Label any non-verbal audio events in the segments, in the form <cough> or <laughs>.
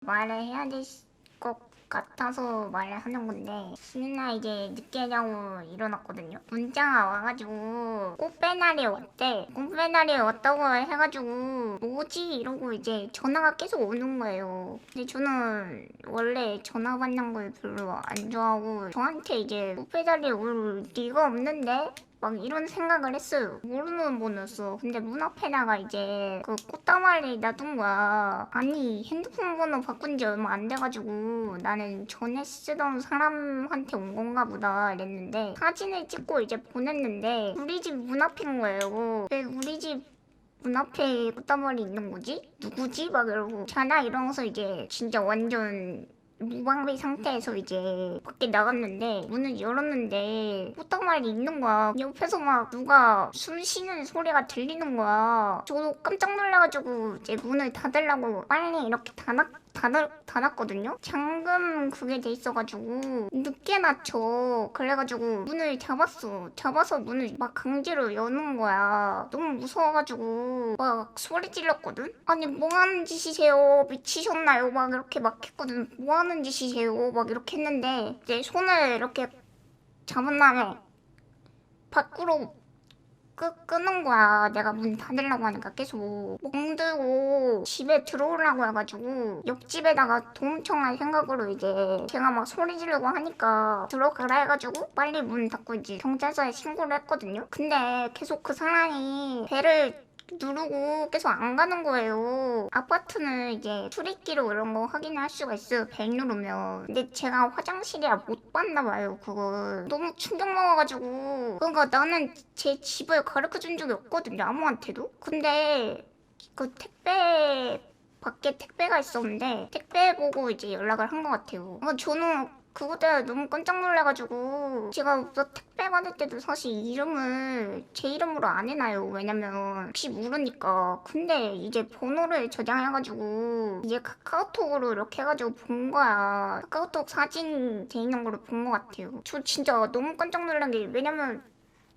말을 해야 될 것 같아서 말을 하는 건데 쉬는 날 이제 늦게 자고 일어났거든요. 문자가 와가지고 꽃배날이 왔대. 꽃배날이 왔다고 해가지고 뭐지? 이러고 이제 전화가 계속 오는 거예요. 근데 저는 원래 전화 받는 걸 별로 안 좋아하고 저한테 이제 꽃배달이 올 리가 없는데 막 이런 생각을 했어요. 모르는 번호였어. 근데 문 앞에다가 이제 그 꽃다발이 놔둔 거야. 아니 핸드폰 번호 바꾼 지 얼마 안 돼가지고 나는 전에 쓰던 사람한테 온 건가 보다 이랬는데 사진을 찍고 이제 보냈는데 우리 집 문 앞인 거예요. 왜 우리 집문 앞에 꽃다발이 있는 거지? 누구지? 막 이러고 자나 이러면서 이제 진짜 완전 무방비 상태에서 이제 밖에 나갔는데 문을 열었는데 꽃다발이 있는 거야? 옆에서 막 누가 숨 쉬는 소리가 들리는 거야. 저도 깜짝 놀라가지고 이제 문을 닫으려고 빨리 이렇게 닫았, 닫았, 닫았거든요? 잠금 그게 돼 있어가지고 늦게 낮춰 그래가지고 문을 잡았어. 잡아서 문을 막 강제로 여는 거야. 너무 무서워가지고 막 소리 질렀거든? 아니 뭐 하는 짓이세요? 미치셨나요? 막 이렇게 막 했거든. 뭐 하는 짓이세요? 막 이렇게 했는데 이제 손을 이렇게 잡은 다음에 밖으로 끄, 끄는 거야. 내가 문 닫으려고 하니까 계속 멍들고 집에 들어오려고 해가지고 옆집에다가 도움청할 생각으로 이제 제가 막 소리 지르고 하니까 들어가라 해가지고 빨리 문 닫고 이제 경찰서에 신고를 했거든요. 근데 계속 그 사람이 배를 누르고 계속 안 가는 거예요. 아파트는 이제 출입기로 이런 거 확인할 수가 있어요. 벨 누르면. 근데 제가 화장실이라 못 봤나 봐요. 그걸. 너무 충격 먹어가지고. 그러니까 나는 제 집을 가르쳐 준 적이 없거든요. 아무한테도. 근데 그 택배 밖에 택배가 있었는데 택배 보고 이제 연락을 한 것 같아요. 그러니까 저는 그것 때문에 너무 깜짝 놀라가지고 제가 또 택배 받을 때도 사실 이름을 제 이름으로 안 해놔요. 왜냐면 혹시 모르니까. 근데 이제 번호를 저장해가지고 이제 카카오톡으로 이렇게 해가지고 본 거야. 카카오톡 사진 돼 있는 거를 본것 같아요. 저 진짜 너무 깜짝 놀란 게 왜냐면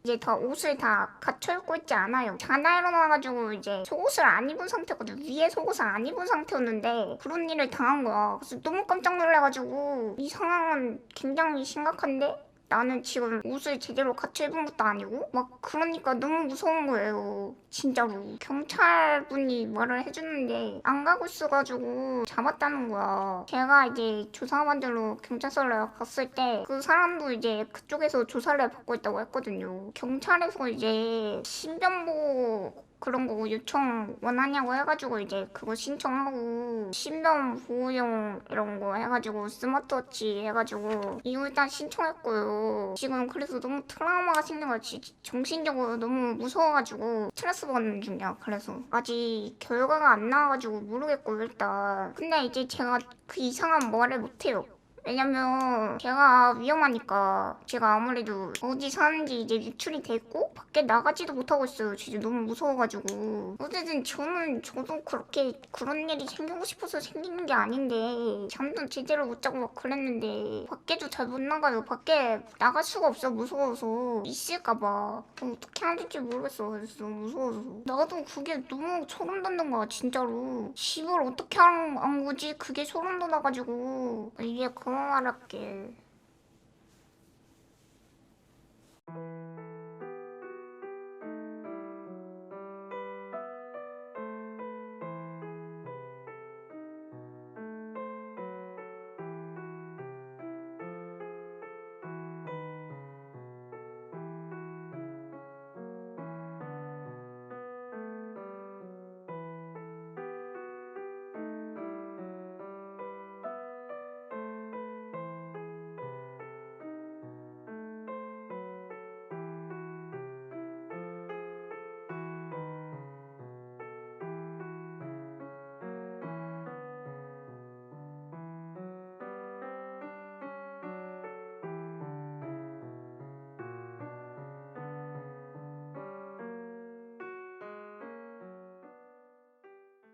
이제 다 옷을 다 갖춰 입고 있지 않아요. 자다 일어나가지고 이제 속옷을 안 입은 상태거든. 위에 속옷을 안 입은 상태였는데 그런 일을 당한 거야. 그래서 너무 깜짝 놀라가지고 이 상황은 굉장히 심각한데 나는 지금 옷을 제대로 갖춰 입은 것도 아니고 막 그러니까 너무 무서운 거예요. 진짜로 경찰분이 말을 해주는데 안 가고 있어가지고 잡았다는 거야. 제가 이제 조사받으러 경찰서를 갔을 때 그 사람도 이제 그쪽에서 조사를 받고 있다고 했거든요. 경찰에서 이제 신변보호 그런 거 요청 원하냐고 해가지고 이제 그거 신청하고 신변 보호용 이런 거 해가지고 스마트워치 해가지고 이거 일단 신청했고요. 지금 그래서 너무 트라우마가 생긴 거야. 지- 정신적으로 너무 무서워가지고 스트레스 받는 중이야. 그래서 아직 결과가 안 나와가지고 모르겠고 일단 근데 이제 제가 그 이상한 말을 못해요. 왜냐면 제가 위험하니까 제가 아무래도 어디 사는지 이제 유출이 됐고 밖에 나가지도 못하고 있어요. 진짜 너무 무서워가지고. 어쨌든 저는 저도 그렇게 그런 일이 생기고 싶어서 생기는 게 아닌데 잠도 제대로 못 자고 막 그랬는데 밖에도 잘 못 나가요. 밖에 나갈 수가 없어. 무서워서. 있을까봐. 어떻게 해야 될지 모르겠어. 그래서 무서워서. 나도 그게 너무 소름 돋는 거야 진짜로. 집을 어떻게 한, 한 거지? 그게 소름 돋아가지고. 이게 그만 말할게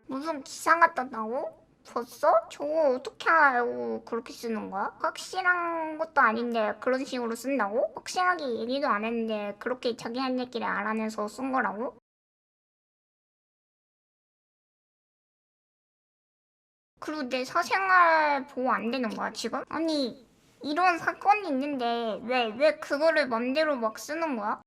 무슨 기사가 떴다고? 벌써? 저거 어떻게 알고 그렇게 쓰는 거야? 확실한 것도 아닌데 그런 식으로 쓴다고? 확실하게 얘기도 안 했는데 그렇게 자기네들끼리 알아내서 쓴 거라고? 그리고 내 사생활 보호 안 되는 거야 지금? 아니 이런 사건이 있는데 왜 왜 그거를 맘대로 막 쓰는 거야?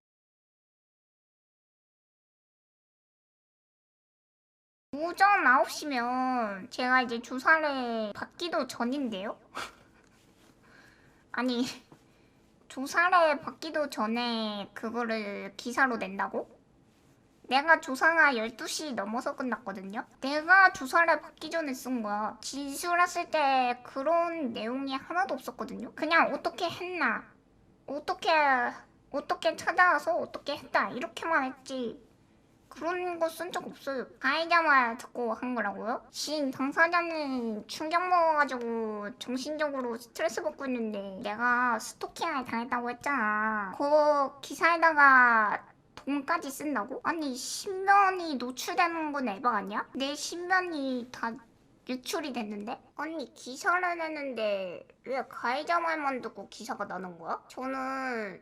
오전 9시면 제가 이제 조사를 받기도 전인데요? <laughs> 아니 조사를 받기도 전에 그거를 기사로 낸다고? 내가 조사가 12시 넘어서 끝났거든요? 내가 조사를 받기 전에 쓴 거야. 진술했을 때 그런 내용이 하나도 없었거든요? 그냥 어떻게 했나, 어떻게, 어떻게 찾아와서 어떻게 했다, 이렇게만 했지. 그런 거 쓴 적 없어요. 가해자 말 듣고 한 거라고요? 진 당사자는 충격 먹어가지고 정신적으로 스트레스 받고 있는데 내가 스토킹을 당했다고 했잖아. 그 기사에다가 돈까지 쓴다고? 아니 신변이 노출되는 건 에바 아니야? 내 신변이 다 유출이 됐는데? 아니 기사를 냈는데 왜 가해자 말만 듣고 기사가 나는 거야? 저는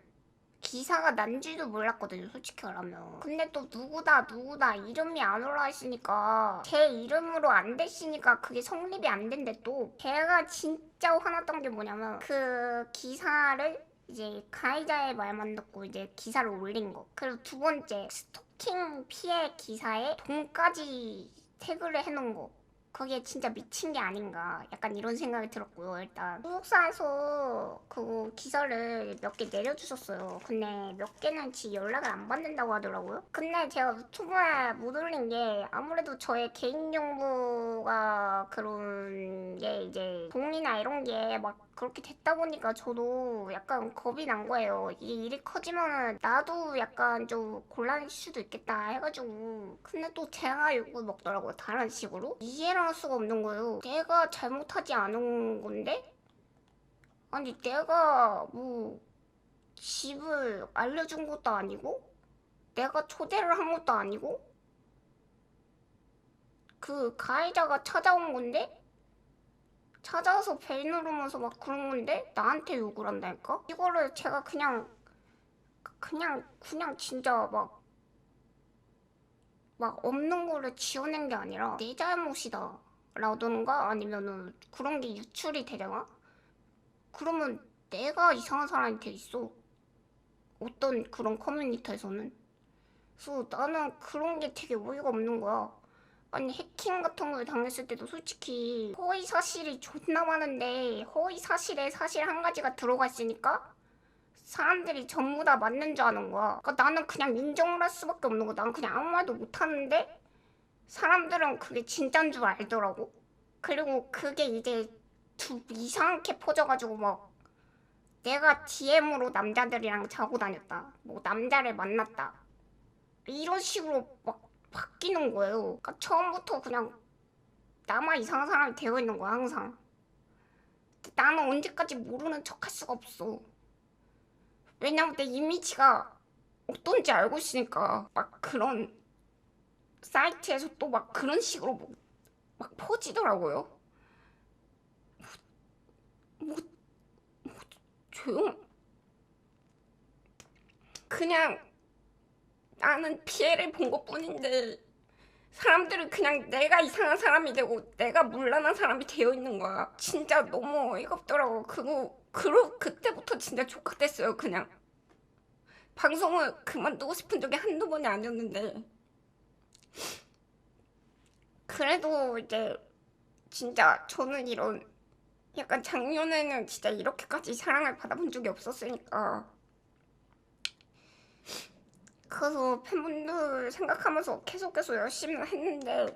기사가 난지도 몰랐거든요 솔직히 말하면. 근데 또 누구다 누구다 이름이 안 올라있으니까 제 이름으로 안 됐으니까 그게 성립이 안 된대 또 제가 진짜 화났던 게 뭐냐면 그 기사를 이제 가해자의 말만 듣고 이제 기사를 올린 거. 그리고 두 번째 스토킹 피해 기사에 돈까지 태그를 해놓은 거 그게 진짜 미친 게 아닌가. 약간 이런 생각이 들었고요 일단. 소속사에서 그거 기사를 몇 개 내려주셨어요. 근데 몇 개는 지 연락을 안 받는다고 하더라고요. 근데 제가 유튜브에 못 올린 게 아무래도 저의 개인정보가 그런 게 이제 동이나 이런 게 막 그렇게 됐다 보니까 저도 약간 겁이 난 거예요. 이게 일이 커지면은 나도 약간 좀 곤란해질 수도 있겠다 해가지고. 근데 또 제가 욕을 먹더라고요 다른 식으로. 이해를 할 수가 없는 거예요. 내가 잘못하지 않은 건데? 아니 내가 뭐 집을 알려준 것도 아니고 내가 초대를 한 것도 아니고 그 가해자가 찾아온 건데? 찾아와서 벨 누르면서 막 그런 건데? 나한테 욕을 한다니까? 이거를 제가 그냥 그냥 그냥 진짜 막 막 없는 거를 지어낸 게 아니라 내 잘못이다 라던가 아니면은 그런 게 유출이 되잖아 그러면 내가 이상한 사람이 돼 있어. 어떤 그런 커뮤니티에서는. 그래서 나는 그런 게 되게 어이가 없는 거야. 아니 해킹 같은 걸 당했을 때도 솔직히 허위 사실이 존나 많은데 허위 사실에 사실 한 가지가 들어가 있으니까 사람들이 전부 다 맞는 줄 아는 거야. 그러니까 나는 그냥 인정을 할 수밖에 없는 거야. 나는 그냥 아무 말도 못 하는데 사람들은 그게 진짜인 줄 알더라고. 그리고 그게 이제 두 이상하게 퍼져가지고 막 내가 DM으로 남자들이랑 자고 다녔다. 뭐 남자를 만났다. 이런 식으로 막 바뀌는 거예요. 그러니까 처음부터 그냥 나만 이상한 사람이 되어 있는 거야 항상. 나는 언제까지 모르는 척 할 수가 없어. 왜냐면 내 이미지가 어떤지 알고 있으니까 막 그런 사이트에서 또 막 그런 식으로 뭐, 막 퍼지더라고요. 뭐, 뭐 조용. 그냥 나는 피해를 본 것뿐인데 사람들은 그냥 내가 이상한 사람이 되고 내가 물란한 사람이 되어 있는 거야. 진짜 너무 어이가 없더라고. 그거 그러 그때부터 진짜 족같았어요. 그냥 방송을 그만두고 싶은 적이 한두 번이 아니었는데 그래도 이제 진짜 저는 이런 약간 작년에는 진짜 이렇게까지 사랑을 받아본 적이 없었으니까 그래서 팬분들 생각하면서 계속 계속 열심히 했는데